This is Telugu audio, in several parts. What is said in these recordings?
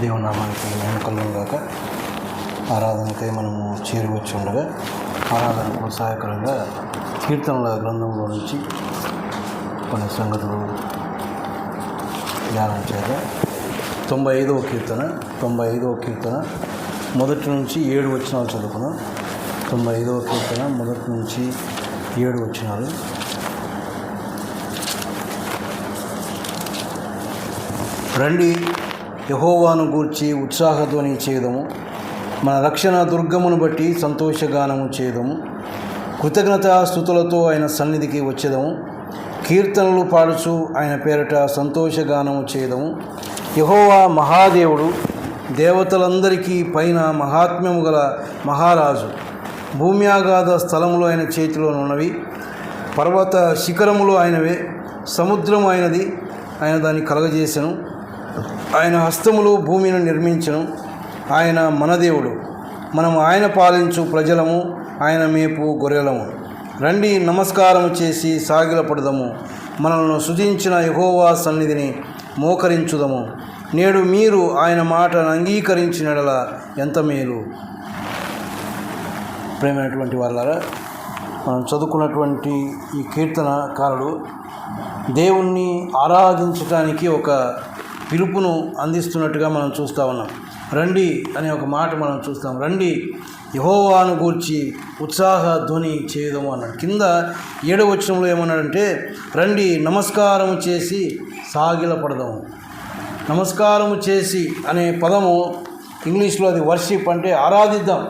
దేవునామానికి నామానికి ఆరాధనకై మనము చేరువచ్చి ఉండగా ఆరాధనకు సహాయకరంగా కీర్తనల గ్రంథంలో నుంచి కొన్ని సంగతులు ధ్యానం చేద్దాం. తొంభై ఐదవ కీర్తన తొంభై ఐదవ కీర్తన మొదటి నుంచి ఏడు వచ్చినాలు చదువుకున్నాం. తొంభై ఐదవ కీర్తన మొదటి నుంచి ఏడు వచ్చినాలు రండి. యహోవాను గూర్చి ఉత్సాహధ్వని చేయదము మన రక్షణ దుర్గమును బట్టి సంతోషగానము చేయదము కృతజ్ఞత స్థుతులతో ఆయన సన్నిధికి వచ్చేదము. కీర్తనలు పాడుచు ఆయన పేరట సంతోషగానము చేయదము యహోవా మహాదేవుడు దేవతలందరికీ పైన మహాత్మ్యము గల మహారాజు భూమ్యాగాధ స్థలములు ఆయన చేతిలో ఉన్నవి. పర్వత శిఖరములు ఆయనవే సముద్రం ఆయనది. ఆయన దాన్ని కలగజేశాను ఆయన హస్తములు భూమిని నిర్మించను. ఆయన మనదేవుడు మనం ఆయన పాలించు ప్రజలము ఆయన మేపు గొర్రెలము. రండి నమస్కారం చేసి సాగిలపడదము. మనల్ని సుజించిన యహోవా సన్నిధిని మోకరించుదము. నేడు మీరు ఆయన మాటను అంగీకరించినడల ఎంత మేలు. ప్రేమైనటువంటి వాళ్ళారా మనం చదువుకున్నటువంటి ఈ కీర్తనకారుడు దేవుణ్ణి ఆరాధించడానికి ఒక పిలుపును అందిస్తున్నట్టుగా మనం చూస్తూ ఉన్నాం. రండి అనే ఒక మాట మనం చూస్తాం. రండి యహోవాను గూర్చి ఉత్సాహ ధ్వని చేయదము అన్నాడు. కింద ఏడవ వచనంలో ఏమన్నాడంటే రండి నమస్కారం చేసి సాగిలపడదాము. నమస్కారము చేసి అనే పదము ఇంగ్లీష్లో అది వర్షిప్ అంటే ఆరాధిద్దాం.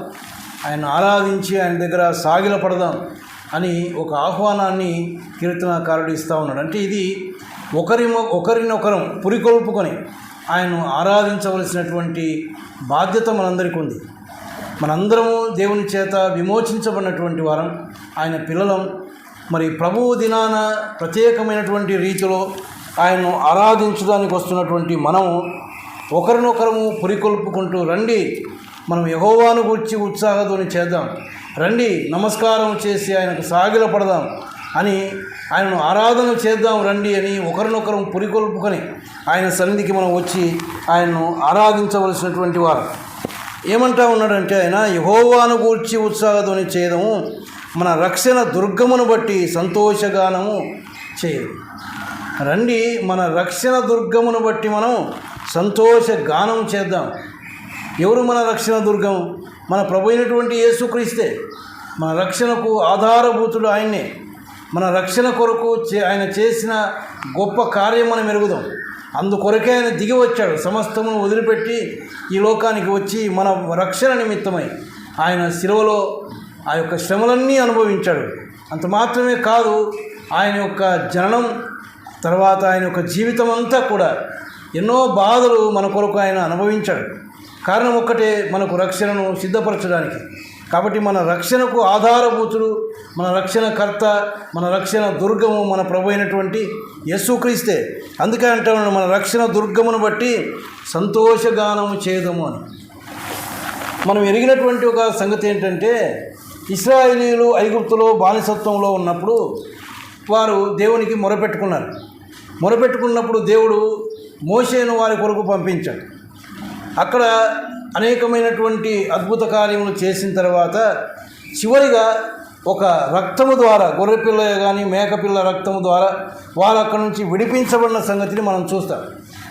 ఆయన ఆరాధించి ఆయన దగ్గర సాగిలపడదాం అని ఒక ఆహ్వానాన్ని కీర్తనకారుడు ఇస్తూ ఉన్నాడు. అంటే ఇది ఒకరి ఒకరినొకరం పురికొల్పుకొని ఆయన్ను ఆరాధించవలసినటువంటి బాధ్యత మనందరికీ ఉంది. మనందరము దేవుని చేత విమోచించబడినటువంటి వారం ఆయన పిల్లలం. మరి ప్రభువు దినాన ప్రత్యేకమైనటువంటి రీతిలో ఆయన్ను ఆరాధించడానికి వస్తున్నటువంటి మనము ఒకరినొకరము పురికొల్పుకుంటూ రండి మనం యహోవాను గురించి ఉత్సాహతోని చేద్దాం. రండి నమస్కారం చేసి ఆయనకు సాగిలపడదాం. అని ఆయనను ఆరాధన చేద్దాం రండి అని ఒకరినొకరం పురికొల్పుకొని ఆయన సన్నిధికి మనం వచ్చి ఆయనను ఆరాధించవలసినటువంటి వారు. ఏమంటా ఉన్నాడంటే ఆయన యహోవాను గూర్చి ఉత్సాహధ్వని చేయడము మన రక్షణ దుర్గమును బట్టి సంతోషగానము చేయదు. రండి మన రక్షణ దుర్గమును బట్టి మనం సంతోష గానం చేద్దాం. ఎవరు మన రక్షణ దుర్గం? మన ప్రభు అయినటువంటి యేసుక్రీస్తే. మన రక్షణకు ఆధారభూతుడు ఆయన్నే. మన రక్షణ కొరకు చే- ఆయన చేసిన గొప్ప కార్యం మనం ఎరుగుదాం. అందుకొరకే ఆయన దిగి వచ్చాడు. సమస్తమును వదిలిపెట్టి ఈ లోకానికి వచ్చి మన రక్షణ నిమిత్తమై ఆయన శిలువలో ఆ యొక్క శ్రమలన్నీ అనుభవించాడు. అంత మాత్రమే కాదు ఆయన యొక్క జననం తర్వాత ఆయన యొక్క జీవితం అంతా కూడా ఎన్నో బాధలు మన కొరకు ఆయన అనుభవించాడు. కారణం ఒక్కటే మనకు రక్షణను సిద్ధపరచడానికి. కాబట్టి మన రక్షణకు ఆధారభూతుడు మన రక్షణకర్త మన రక్షణ దుర్గము మన ప్రభు అయినటువంటి యేసుక్రీస్తే అందుకే అంటాను మన రక్షణ దుర్గమును బట్టి సంతోషగానము చేయదము అని. మనం ఎరిగినటువంటి ఒక సంగతి ఏంటంటే ఇస్రాయేలీలు ఐగుప్తులో బానిసత్వంలో ఉన్నప్పుడు వారు దేవునికి మొరపెట్టుకున్నారు. మొరపెట్టుకున్నప్పుడు దేవుడు మోసేను వారి కొరకు పంపించాడు. అక్కడ అనేకమైనటువంటి అద్భుత కార్యములు చేసిన తర్వాత చివరిగా ఒక రక్తము ద్వారా గొర్రెపిల్ల కానీ మేకపిల్ల రక్తము ద్వారా వారు అక్కడి నుంచి విడిపించబడిన సంగతిని మనం చూస్తాం.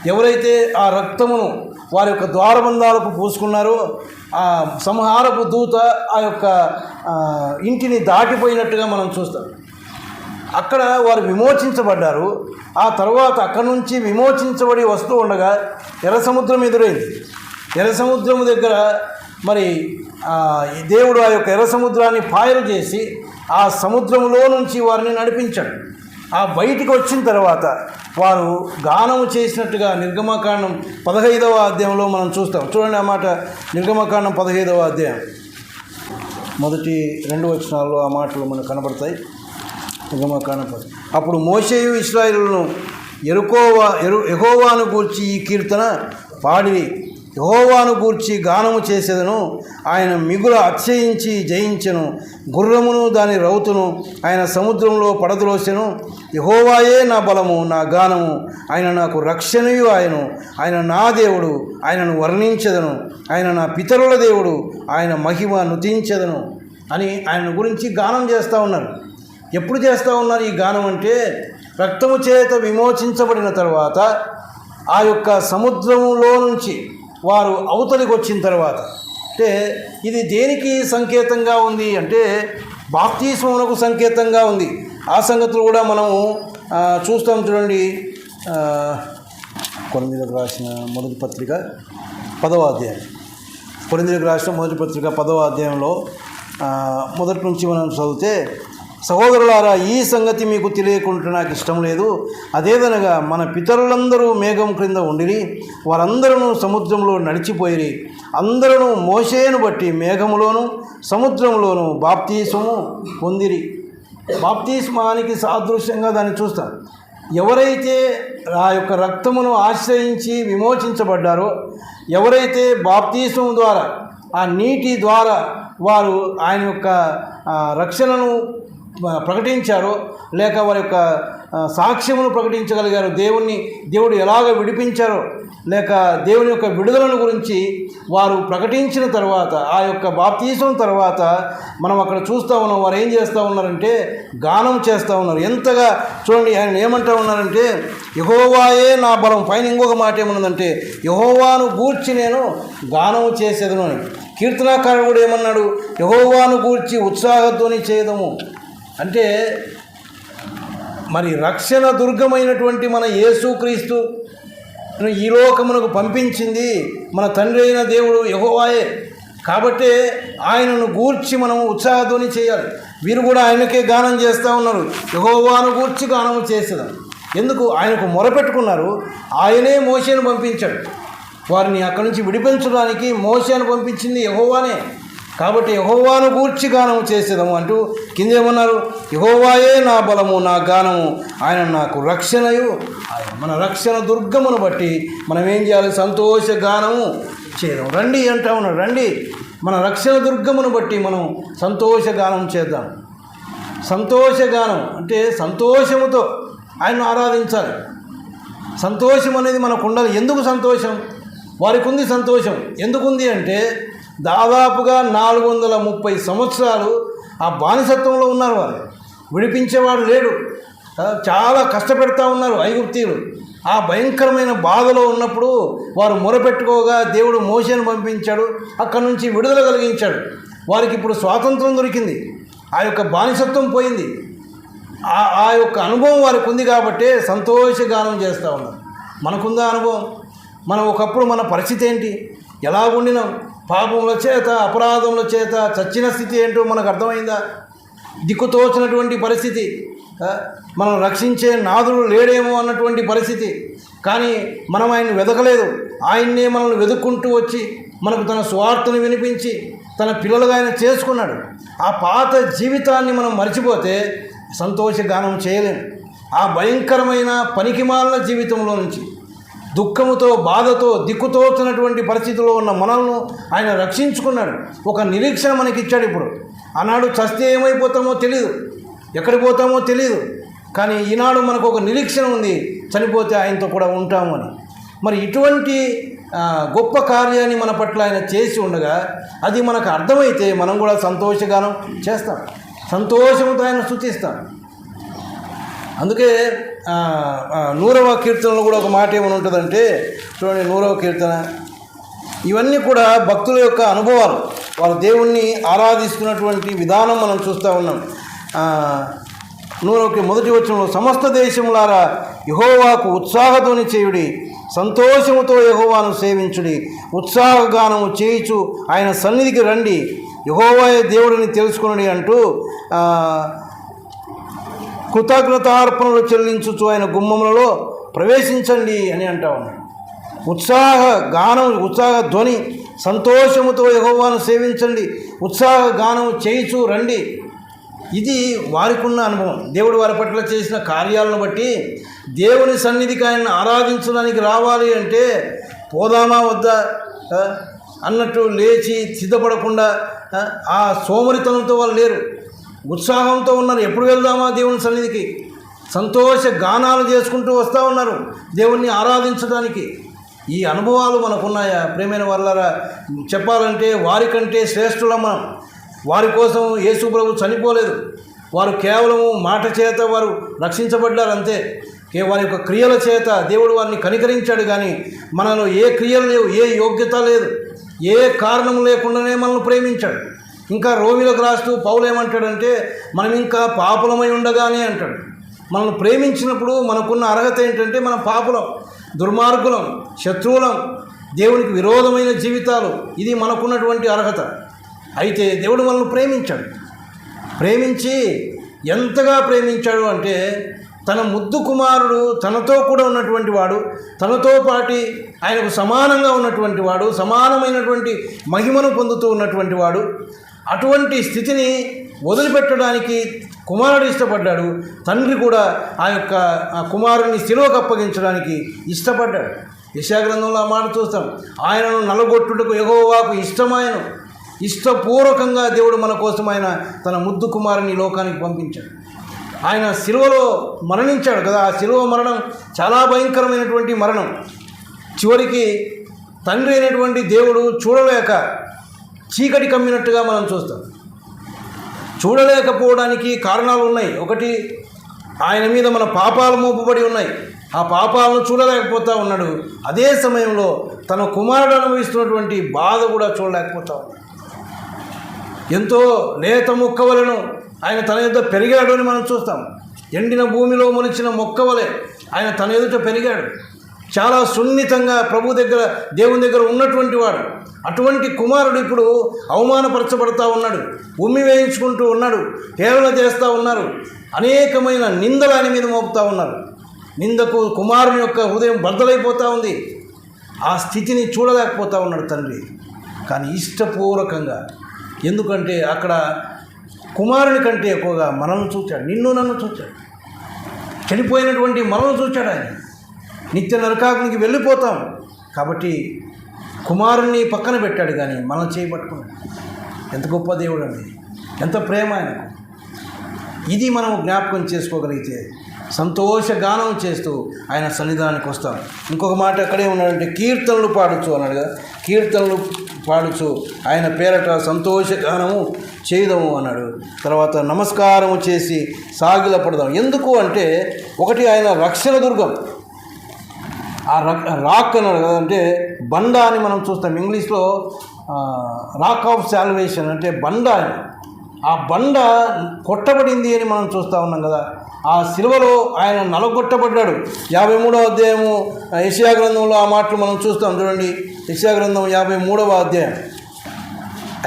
ఎవరైతే ఆ రక్తమును వారి యొక్క ద్వారబంధాలకు పూసుకున్నారో ఆ సంహారపు దూత ఆ యొక్క ఇంటిని దాటిపోయినట్టుగా మనం చూస్తాం. అక్కడ వారు విమోచించబడ్డారు. ఆ తర్వాత అక్కడి నుంచి విమోచించబడి వస్తూ ఉండగా ఎర్ర సముద్రం ఎదురైంది. ఎర్ర సముద్రము దగ్గర మరి దేవుడు ఆ యొక్క ఎర్ర సముద్రాన్ని పాయలు చేసి ఆ సముద్రంలో నుంచి వారిని నడిపించాడు. ఆ బయటికి వచ్చిన తర్వాత వారు గానము చేసినట్టుగా నిర్గమకాండం పదహైదవ అధ్యాయంలో మనం చూస్తాం. చూడండి ఆ మాట నిర్గమకాండం పదహైదవ అధ్యాయం. మొదటి రెండు వచనాల్లో ఆ మాటలు మనకు కనబడతాయి. నిర్గమకాండం పద అప్పుడు మోసేయు ఇస్రాయిలను ఎరుకోవా ఎరు ఎహోవాను గూర్చి ఈ కీర్తన పాడి యహోవాను గూర్చి గానము చేసేదను ఆయన మిగుల అత్యయించి జయించెను. గుర్రమును దాని రౌతును ఆయన సముద్రంలో పడద్రోసెను. యహోవాయే నా బలము నా గానము. ఆయన నాకు రక్షణయు ఆయను. ఆయన నా దేవుడు ఆయనను వర్ణించెదను. ఆయన నా పితరుల దేవుడు ఆయన మహిమ నుదించదను అని ఆయన గురించి గానం చేస్తూ ఉన్నారు. ఎప్పుడు చేస్తూ ఉన్నారు ఈ గానం అంటే రక్తము చేత విమోచించబడిన తర్వాత ఆ యొక్క సముద్రంలో నుంచి వారు అవతలికి వచ్చిన తర్వాత. అంటే ఇది దేనికి సంకేతంగా ఉంది అంటే బాప్తీస్మమునకు సంకేతంగా ఉంది. ఆ సంగతులు కూడా మనము చూస్తాం చూడండి. ఆ, రాసిన మొదటి పత్రిక పదవ అధ్యాయం. కొరింథీయులకు రాసిన మొదటి పత్రిక పదవ అధ్యాయంలో మొదటి నుంచి మనం చదివితే సహోదరులారా ఈ సంగతి మీకు తెలియకుండా నాకు ఇష్టం లేదు. అదేదనగా మన పితరులందరూ మేఘం క్రింద ఉండిరి వారందరూ సముద్రంలో నడిచిపోయిరి. అందరూ మోషేను బట్టి మేఘములోను సముద్రంలోను బాప్తీసము పొందిరి. బాప్తీస్మానికి సాదృశ్యంగా దాన్ని చూస్తాం. ఎవరైతే ఆ యొక్క రక్తమును ఆశ్రయించి విమోచించబడ్డారో ఎవరైతే బాప్తీసం ద్వారా ఆ నీటి ద్వారా వారు ఆయన యొక్క రక్షణను ప్రకటించారో. లేక వారి యొక్క సాక్ష్యమును ప్రకటించగలిగారు. దేవుణ్ణి దేవుడు ఎలాగ విడిపించారో లేక దేవుని యొక్క విడుదలను గురించి వారు ప్రకటించిన తర్వాత ఆ యొక్క బాప్తీసం తర్వాత మనం అక్కడ చూస్తూ ఉన్నాం. వారు ఏం చేస్తూ ఉన్నారంటే గానం చేస్తూ ఉన్నారు. ఎంతగా చూడండి ఆయన ఏమంటూ ఉన్నారంటే యహోవాయే నా బలం. పైన ఇంకొక మాట ఏమన్నదంటే యహోవాను గూర్చి నేను గానం చేసేదను అని. కీర్తనాకారుడు కూడా ఏమన్నాడు యహోవాను గూర్చి ఉత్సాహధ్వని చేయదము. అంటే మరి రక్షణ దుర్గమైనటువంటి మన యేసుక్రీస్తు ఈ లోకమునకు పంపించింది మన తండ్రి అయిన దేవుడు యహోవాయే. కాబట్టే ఆయనను గూర్చి మనం ఉత్సాహధ్వని చేయాలి. వీరు కూడా ఆయనకే గానం చేస్తూ ఉన్నారు. యహోవాను గూర్చి గానము చేసేదాం? ఎందుకు? ఆయనకు మొరపెట్టుకున్నారు. ఆయనే మోసేను పంపించాడు. వారిని అక్కడి నుంచి విడిపించడానికి మోసేను పంపించింది యహోవానే. కాబట్టి యహోవాను గూర్చి గానము చేసేదము అంటూ కింద ఏమన్నారు? యహోవాయే నా బలము నా గానము ఆయన నాకు రక్షణయు. ఆయన మన రక్షణ దుర్గమును బట్టి మనం ఏం చేయాలి? సంతోష గానము చేయడం రండి అంటా ఉన్నాడు రండి. మన రక్షణ దుర్గమును బట్టి మనం సంతోష గానం చేద్దాం. సంతోష గానం అంటే సంతోషముతో ఆయన్ను ఆరాధించాలి. సంతోషం అనేది మనకు ఉండాలి ఎందుకు సంతోషం? వారికి ఉంది సంతోషం. ఎందుకుంది అంటే దాదాపుగా నాలుగు వందల ముప్పై సంవత్సరాలు ఆ బానిసత్వంలో ఉన్నారు వారు విడిపించేవాడు లేడు. చాలా కష్టపెడతా ఉన్నారు ఐగుప్తీయులు. ఆ భయంకరమైన బాధలో ఉన్నప్పుడు వారు మొరపెట్టుకోగా దేవుడు మోసను పంపించాడు. అక్కడి నుంచి విడుదల కలిగించాడు. వారికి ఇప్పుడు స్వాతంత్రం దొరికింది. ఆ యొక్క బానిసత్వం పోయింది. ఆ ఆ యొక్క అనుభవం వారికి ఉంది కాబట్టే సంతోషగానం చేస్తూ ఉన్నారు. మనకుందా అనుభవం? మనం ఒకప్పుడు మన పరిస్థితి ఏంటి? ఎలా ఉండినాం? పాపముల చేత అపరాధముల చేత చచ్చిన స్థితి ఏంటో మనకు అర్థమైందా? దిక్కుతోచినటువంటి పరిస్థితి. మనం రక్షించే నాదుడు లేడేమో అన్నటువంటి పరిస్థితి. కానీ మనం ఆయన్ని వెదకలేదు. ఆయన్నే మనల్ని వెతుక్కుంటూ వచ్చి మనకు తన స్వార్థను వినిపించి తన పిల్లలుగా ఆయన చేసుకున్నాడు. ఆ పాత జీవితాన్ని మనం మర్చిపోతే సంతోషగానం చేయలేము ఆ భయంకరమైన పనికిమాలిన జీవితంలో నుంచి దుఃఖముతో బాధతో దిక్కుతోచినటువంటి పరిస్థితిలో ఉన్న మనల్ని ఆయన రక్షించుకున్నాడు. ఒక నిరీక్షణ మనకి ఇచ్చాడు ఇప్పుడు. ఆనాడు చస్తే ఏమైపోతామో తెలియదు ఎక్కడికి పోతామో తెలియదు కానీ ఈనాడు మనకు ఒక నిరీక్షణ ఉంది. చనిపోతే ఆయనతో కూడా ఉంటాము అని. మరి ఇటువంటి గొప్ప కార్యాన్ని మన పట్ల ఆయన చేసి ఉండగా అది మనకు అర్థమైతే మనం కూడా సంతోషగానం చేస్తాం. సంతోషంతో ఆయన సూచిస్తాం అందుకే నూరవ కీర్తనలో కూడా ఒక మాట ఏమని ఉంటుందంటే చూడండి నూరవ కీర్తన. ఇవన్నీ కూడా భక్తుల యొక్క అనుభవాలు. వాళ్ళ దేవుణ్ణి ఆరాధిస్తున్నటువంటి విధానం మనం చూస్తూ ఉన్నాం. నూరవకి మొదటి వచనంలో సమస్త దేశములారా యహోవాకు ఉత్సాహతోని చేయుడి సంతోషముతో యహోవాను సేవించుడి ఉత్సాహగానము చేయుచు ఆయన సన్నిధికి రండి. యహోవాయ దేవుడిని తెలుసుకునడి అంటూ కృతజ్ఞతార్పణలు చెల్లించుచు ఆయన గుమ్మములలో ప్రవేశించండి అని అంటా ఉన్నాడు. ఉత్సాహ గానం ఉత్సాహ ధ్వని సంతోషముతో యహోవాను సేవించండి. ఉత్సాహ గానం చేయిచు రండి. ఇది వారికి ఉన్న అనుభవం. దేవుడు వారి పట్ల చేసిన కార్యాలను బట్టి దేవుని సన్నిధికి ఆయన ఆరాధించడానికి రావాలి అంటే పోదామా వద్దా అన్నట్టు లేచి సిద్ధపడకుండా ఆ సోమరితనంతో వాళ్ళు లేరు. ఉత్సాహంతో ఉన్నారు. ఎప్పుడు వెళ్దామా దేవుని సన్నిధికి? సంతోష గానాలు చేసుకుంటూ వస్తూ ఉన్నారు దేవుణ్ణి ఆరాధించడానికి. ఈ అనుభవాలు మనకున్నాయా? ప్రేమైన వాళ్ళరా చెప్పాలంటే వారికంటే శ్రేష్ఠుల మనం. వారి కోసం యేసు ప్రభు చనిపోలేదు. వారు కేవలము మాట చేత వారు రక్షించబడ్డారు అంతే. కే వారి యొక్క క్రియల చేత దేవుడు వారిని కనికరించాడు కానీ మనలో ఏ క్రియలు లేవు ఏ యోగ్యత లేదు. ఏ కారణం లేకుండానే మనల్ని ప్రేమించాడు. ఇంకా రోమిలకు రాస్తూ పౌలు ఏమంటాడంటే మనం ఇంకా పాపులమై ఉండగానే అంటాడు. మనల్ని ప్రేమించినప్పుడు మనకున్న అర్హత ఏంటంటే మనం పాపులం దుర్మార్గులం శత్రువులం దేవునికి విరోధమైన జీవితాలు. ఇది మనకున్నటువంటి అర్హత. అయితే దేవుడు మనల్ని ప్రేమించాడు. ప్రేమించి ఎంతగా ప్రేమించాడు అంటే తన ముద్దు కుమారుడు తనతో కూడా ఉన్నటువంటి వాడు తనతో పాటి ఆయనకు సమానంగా ఉన్నటువంటి వాడు సమానమైనటువంటి మహిమను పొందుతూ ఉన్నటువంటి వాడు అటువంటి స్థితిని వదిలిపెట్టడానికి కుమారుడు ఇష్టపడ్డాడు. తండ్రి కూడా ఆ యొక్క ఆ కుమారుని శిలువకు అప్పగించడానికి ఇష్టపడ్డాడు. యశాగ్రంథంలో ఆ మాట చూస్తాం. ఆయనను నలగొట్టుటకు ఎగోవాకు ఇష్టమాయన. ఇష్టపూర్వకంగా దేవుడు మన కోసం ఆయన తన ముద్దు కుమారుని లోకానికి పంపించాడు. ఆయన శిలువలో మరణించాడు కదా. ఆ శిలువ మరణం చాలా భయంకరమైనటువంటి మరణం. చివరికి తండ్రి అయినటువంటి దేవుడు చూడలేక చీకటి కమ్మినట్టుగా మనం చూస్తాం. చూడలేకపోవడానికి కారణాలు ఉన్నాయి. ఒకటి ఆయన మీద మన పాపాలు మోపబడి ఉన్నాయి. ఆ పాపాలను చూడలేకపోతా ఉన్నాడు. అదే సమయంలో తన కుమారుడు అనుభవిస్తున్నటువంటి బాధ కూడా చూడలేకపోతా ఉన్నాడు. ఎంతో లేత మొక్కవలను ఆయన తన ఎదుట పెరిగాడు అని మనం చూస్తాం. ఎండిన భూమిలో మొలిచిన మొక్కవలే ఆయన తన ఎదుట పెరిగాడు. చాలా సున్నితంగా ప్రభు దగ్గర దేవుని దగ్గర ఉన్నటువంటి వాడు. అటువంటి కుమారుడు ఇప్పుడు అవమానపరచబడతా ఉన్నాడు. ఉమ్మి వేయించుకుంటూ ఉన్నాడు. హేళన చేస్తూ ఉన్నారు. అనేకమైన నిందలు ఆయన మీద మోపుతా ఉన్నారు. నిందకు కుమారుని యొక్క హృదయం బద్దలైపోతూ ఉంది. ఆ స్థితిని చూడలేకపోతా ఉన్నాడు తండ్రి. కానీ ఇష్టపూర్వకంగా ఎందుకంటే అక్కడ కుమారుని కంటే ఎక్కువగా మనల్ని చూచాడు. నిన్ను నన్ను చూచాడు. చనిపోయినటువంటి మనల్ని చూచాడు ఆయన. నిత్య నరకాగ్నికి వెళ్ళిపోతాం. కాబట్టి కుమారుణ్ణి పక్కన పెట్టాడు కానీ మనం చేయబట్టుకున్నాడు ఎంత గొప్ప దేవుడు అండి. ఎంత ప్రేమ ఆయనకు. ఇది మనం జ్ఞాపకం చేసుకోగలిగితే సంతోష గానం చేస్తూ ఆయన సన్నిధానానికి వస్తాం. ఇంకొక మాట అక్కడే ఉన్నాడంటే కీర్తనలు పాడచ్చు అన్నాడు కదా. కీర్తనలు పాడుచు ఆయన పేరట సంతోష గానము చేయదము అన్నాడు. తర్వాత నమస్కారము చేసి సాగిల పడదాం ఎందుకు అంటే ఒకటి ఆయన రక్షణ దుర్గం. ఆ రక్ రాక్ అన్నాడు కదా అంటే బండ అని మనం చూస్తాం. ఇంగ్లీష్లో రాక్ ఆఫ్ శాల్వేషన్ అంటే బండ అని. ఆ బండ కొట్టబడింది అని మనం చూస్తూ ఉన్నాం కదా. ఆ శిలువలో ఆయన నలగొట్టబడ్డాడు. యాభై మూడవ అధ్యాయము యశయా గ్రంథంలో ఆ మాటలు మనం చూస్తాం చూడండి. యశయా గ్రంథం యాభై మూడవ అధ్యాయం.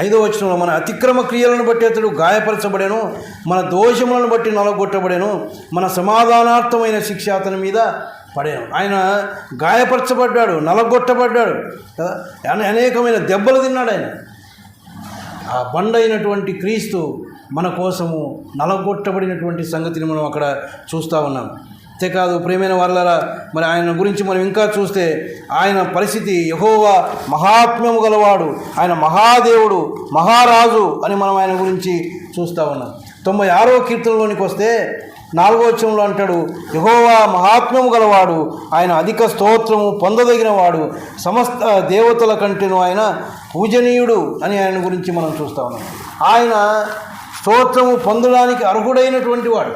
ఐదవ వచనంలో మన అతిక్రమ క్రియలను బట్టి అతడు గాయపరచబడాను మన దోషములను బట్టి నలగొట్టబడాను మన సమాధానార్థమైన శిక్ష అతని మీద పడాను ఆయన గాయపరచబడ్డాడు నలగొట్టబడ్డాడు. కదా? అనేకమైన దెబ్బలు తిన్నాడు ఆయన. ఆ బండ అయినటువంటి క్రీస్తు మన కోసము నలగొట్టబడినటువంటి సంగతిని మనం అక్కడ చూస్తూ ఉన్నాం. అంతేకాదు ప్రేమైన వాళ్ళరా మరి ఆయన గురించి మనం ఇంకా చూస్తే ఆయన పరిస్థితి యహోవా మహాత్మ్యము గలవాడు ఆయన మహాదేవుడు మహారాజు అని మనం ఆయన గురించి చూస్తూ ఉన్నాం. తొంభై ఆరో కీర్తనలోనికి వస్తే నాలుగో వచనంలో అంటాడు యహోవా మహాత్మ్యము గలవాడు ఆయన అధిక స్తోత్రము పొందదగినవాడు సమస్త దేవతల కంటేను ఆయన పూజనీయుడు అని ఆయన గురించి మనం చూస్తా ఉన్నాం. ఆయన స్తోత్రము పొందడానికి అర్హుడైనటువంటి వాడు.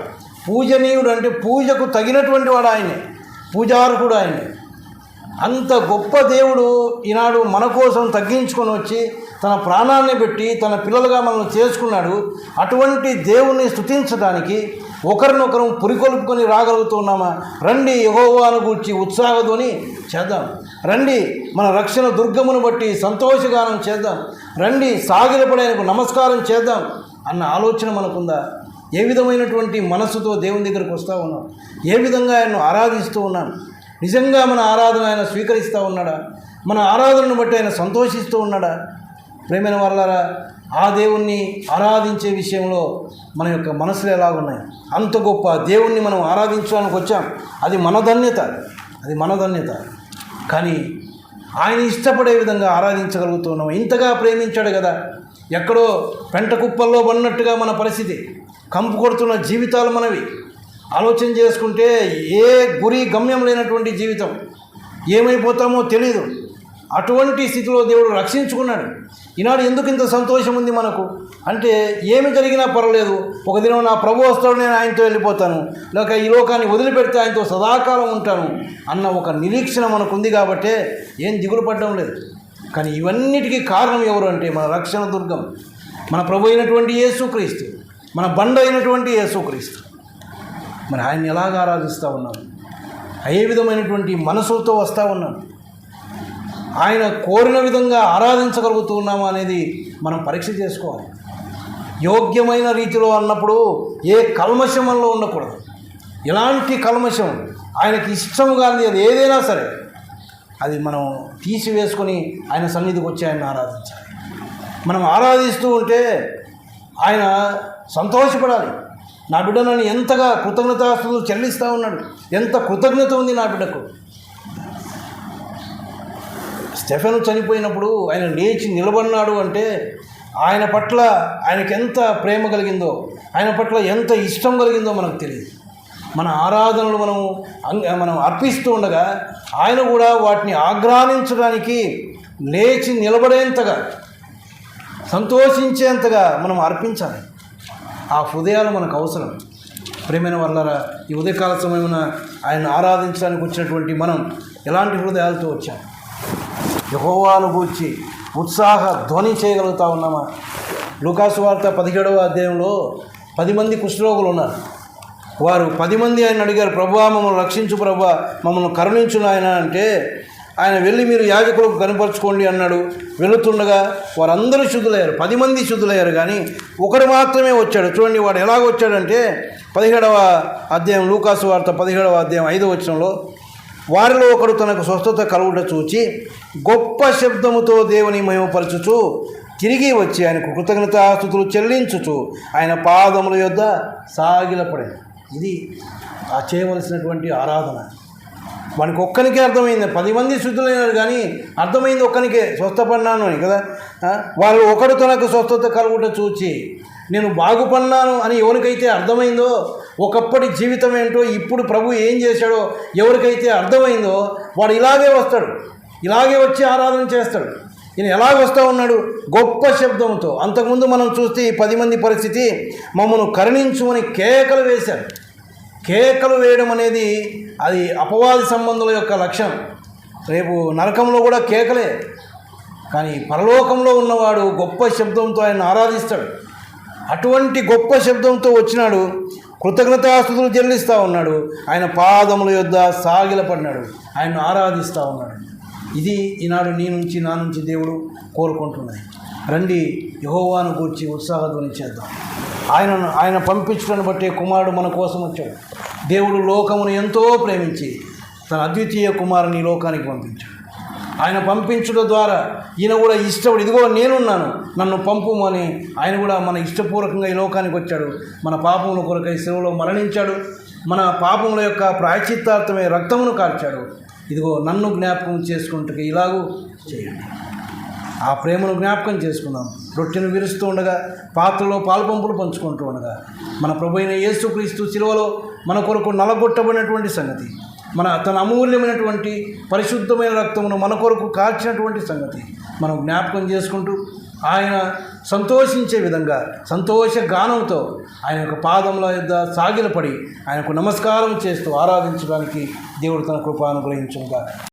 పూజనీయుడు అంటే పూజకు తగినటువంటి వాడు ఆయనే పూజార్హుడు ఆయనే. అంత గొప్ప దేవుడు ఈనాడు మన కోసం తగ్గించుకొని వచ్చి తన ప్రాణాన్ని పెట్టి తన పిల్లలుగా మనల్ని చేసుకున్నాడు. అటువంటి దేవుణ్ణి స్తుతించడానికి ఒకరినొకరు పురికొల్పుకొని రాగలుగుతున్నామా? రండి యహోవాను గూర్చి ఉత్సాహధ్వని చేద్దాం. రండి మన రక్షణ దుర్గమును బట్టి సంతోషగానం చేద్దాం. రండి సాగిలపడేందుకు నమస్కారం చేద్దాం అన్న ఆలోచన మనకుందా? ఏ విధమైనటువంటి మనస్సుతో దేవుని దగ్గరకు వస్తూ ఉన్నాం? ఏ విధంగా ఆయన్ను ఆరాధిస్తూ ఉన్నాం? నిజంగా మన ఆరాధన ఆయన స్వీకరిస్తూ ఉన్నాడా? మన ఆరాధనను బట్టి ఆయన సంతోషిస్తూ ఉన్నాడా? ప్రేమైన వాళ్ళారా ఆ దేవుణ్ణి ఆరాధించే విషయంలో మన యొక్క మనసులు ఎలాగున్నాయి? అంత గొప్ప దేవుణ్ణి మనం ఆరాధించడానికి వచ్చాం. అది మన ధన్యత. అది మన ధన్యత. కానీ ఆయన ఇష్టపడే విధంగా ఆరాధించగలుగుతున్నాం. ఇంతగా ప్రేమించాడు కదా. ఎక్కడో పెంట కుప్పల్లో పడినట్టుగా మన పరిస్థితి. కంపు కొడుతున్న జీవితాలు మనవి. ఆలోచన చేసుకుంటే ఏ గురి గమ్యం లేనటువంటి జీవితం. ఏమైపోతామో తెలియదు అటువంటి స్థితిలో దేవుడు రక్షించుకున్నాడు. ఈనాడు ఎందుకు ఇంత సంతోషం ఉంది మనకు? అంటే ఏమి జరిగినా పర్వాలేదు. ఒక దినం నా ప్రభు వస్తాడు నేను ఆయనతో వెళ్ళిపోతాను. లేక ఈ లోకాన్ని వదిలిపెడితే ఆయనతో సదాకాలం ఉంటాను అన్న ఒక నిరీక్షణ మనకు ఉంది కాబట్టే ఏం దిగులు పడడం లేదు. కానీ ఇవన్నిటికీ కారణం ఎవరు అంటే మన రక్షణ దుర్గం. మన ప్రభు అయినటువంటి యేసుక్రీస్తు. మన బండ అయినటువంటి యేసుక్రీస్తు. మరి ఆయన ఎలాగ ఆరాధిస్తూ ఉన్నాం? ఏ విధమైనటువంటి మనసులతో వస్తూ ఉన్నాం? ఆయన కోరిన విధంగా ఆరాధించగలుగుతున్నామా అనేది మనం పరీక్ష చేసుకోవాలి. యోగ్యమైన రీతిలో అన్నప్పుడు ఏ కల్మషం ఉండకూడదు. ఎలాంటి కల్మషం? ఆయనకి ఇష్టం కానీ అది ఏదైనా సరే. అది మనం తీసివేసుకొని ఆయన సన్నిధికి వచ్చి ఆయన ఆరాధించాలి. మనం ఆరాధిస్తూ ఉంటే ఆయన సంతోషపడాలి. నా బిడ్డ నన్ను ఎంతగా కృతజ్ఞతాస్తులు చెల్లిస్తూ ఉన్నాడు. ఎంత కృతజ్ఞత ఉంది నా బిడ్డకు. స్టెఫెను చనిపోయినప్పుడు ఆయన లేచి నిలబడినాడు అంటే ఆయన పట్ల ఆయనకి ఎంత ప్రేమ కలిగిందో ఆయన పట్ల ఎంత ఇష్టం కలిగిందో మనకు తెలియదు. మన ఆరాధనలు మనం అంగ మనం అర్పిస్తూ ఉండగా ఆయన కూడా వాటిని ఆగ్రానించడానికి లేచి నిలబడేంతగా సంతోషించేంతగా మనం అర్పించాలి. ఆ హృదయాలు మనకు అవసరం. ప్రేమైన వల్లరా ఈ ఉదయకాల సమయమున ఆయన ఆరాధించడానికి వచ్చినటువంటి మనం ఎలాంటి హృదయాలతో వచ్చాం? యహోవాను గూర్చి ఉత్సాహ ధ్వని చేయగలుగుతా ఉన్నామా? లుకాసు వార్త పదిహేడవ అధ్యాయంలో పది మంది కుష్ఠరోగులు ఉన్నారు. వారు పది మంది ఆయన అడిగారు ప్రభా మమ్మల్ని రక్షించు ప్రభా మమ్మల్ని కరుణించు ఆయన అంటే ఆయన వెళ్ళి మీరు యాజకులకు కనపరచుకోండి అన్నాడు. వెళుతుండగా వారందరూ శుద్ధులయ్యారు. పది మంది శుద్ధులయ్యారు కానీ ఒకడు మాత్రమే వచ్చాడు. చూడండి వాడు ఎలాగొచ్చాడంటే పదిహేడవ అధ్యాయం లూకాసు వార్త పదిహేడవ అధ్యాయం ఐదవ వచనంలో వారిలో ఒకడు తనకు స్వస్థత కలుగుట చూచి గొప్ప శబ్దముతో దేవుని మహిమపరచుచు తిరిగి వచ్చి ఆయనకు కృతజ్ఞతాస్థుతులు చెల్లించుచు ఆయన పాదముల యొద్ద సాగిలపడింది ఇది ఆ చేయవలసినటువంటి ఆరాధన. వానికి ఒక్కనికే అర్థమైంది. పది మంది శుద్ధులైనారు కానీ అర్థమైంది ఒక్కనికే. స్వస్థపడినాను అని కదా? వాళ్ళు ఒకడు తనకు స్వస్థత కలుగుట చూచి నేను బాగుపడినాను అని ఎవరికైతే అర్థమైందో ఒకప్పటి జీవితం ఏంటో ఇప్పుడు ప్రభు ఏం చేశాడో ఎవరికైతే అర్థమైందో వాడు ఇలాగే వస్తాడు. ఇలాగే వచ్చి ఆరాధన చేస్తాడు. ఈయన ఎలాగ వస్తూ ఉన్నాడు? గొప్ప శబ్దంతో అంతకుముందు మనం చూస్తే ఈ పది మంది పరిస్థితి మమ్మను కరుణించుమని కేకలు వేశారు. కేకలు వేయడం అనేది అది అపవాది సంబంధుల యొక్క లక్ష్యం రేపు నరకంలో కూడా కేకలే. కానీ పరలోకంలో ఉన్నవాడు గొప్ప శబ్దంతో ఆయన ఆరాధిస్తాడు. అటువంటి గొప్ప శబ్దంతో వచ్చినాడు కృతజ్ఞతాస్తుతులు చెల్లిస్తూ ఉన్నాడు. ఆయన పాదముల యొద్ద సాగిలపడినాడు. ఆయన ఆరాధిస్తూ ఉన్నాడు. ఇది ఈనాడు నీ నుంచి నా నుంచి దేవుడు కోరుకుంటున్నది. రండి యహోవాను గూర్చి ఉత్సాహధ్వని చేద్దాం. ఆయనను ఆయన పంపించడం బట్టే కుమారుడు మన కోసం వచ్చాడు. దేవుడు లోకమును ఎంతో ప్రేమించి తన అద్వితీయ కుమారుని ఈ లోకానికి పంపించాడు. ఆయన పంపించడం ద్వారా ఈయన కూడా ఇష్టపడి ఇదిగో నేనున్నాను నన్ను పంపుమని ఆయన కూడా మన ఇష్టపూర్వకంగా ఈ లోకానికి వచ్చాడు. మన పాపముల కొరకై శిలువలో మరణించాడు. మన పాపముల యొక్క ప్రాయచిత్తార్థమే రక్తమును కార్చాడు. ఇదిగో నన్ను జ్ఞాపకం చేసుకుంటే ఇలాగూ చేయండి. ఆ ప్రేమను జ్ఞాపకం చేసుకుందాం. రొట్టెను విరుస్తూ ఉండగా పాత్రలో పాల్పంపులు పంచుకుంటూ ఉండగా మన ప్రభు అయిన యేసుక్రీస్తు శిలువలో మన కొరకు నలగొట్టబడినటువంటి సంగతి. మన తన అమూల్యమైనటువంటి పరిశుద్ధమైన రక్తమును మన కొరకు కాల్చినటువంటి సంగతి మనం జ్ఞాపకం చేసుకుంటూ ఆయన సంతోషించే విధంగా సంతోష గానంతో ఆయన యొక్క పాదముల యొద్ సాగిలపడి ఆయనకు నమస్కారం చేస్తూ ఆరాధించడానికి దేవుడు తన కృప అనుగ్రహించుగా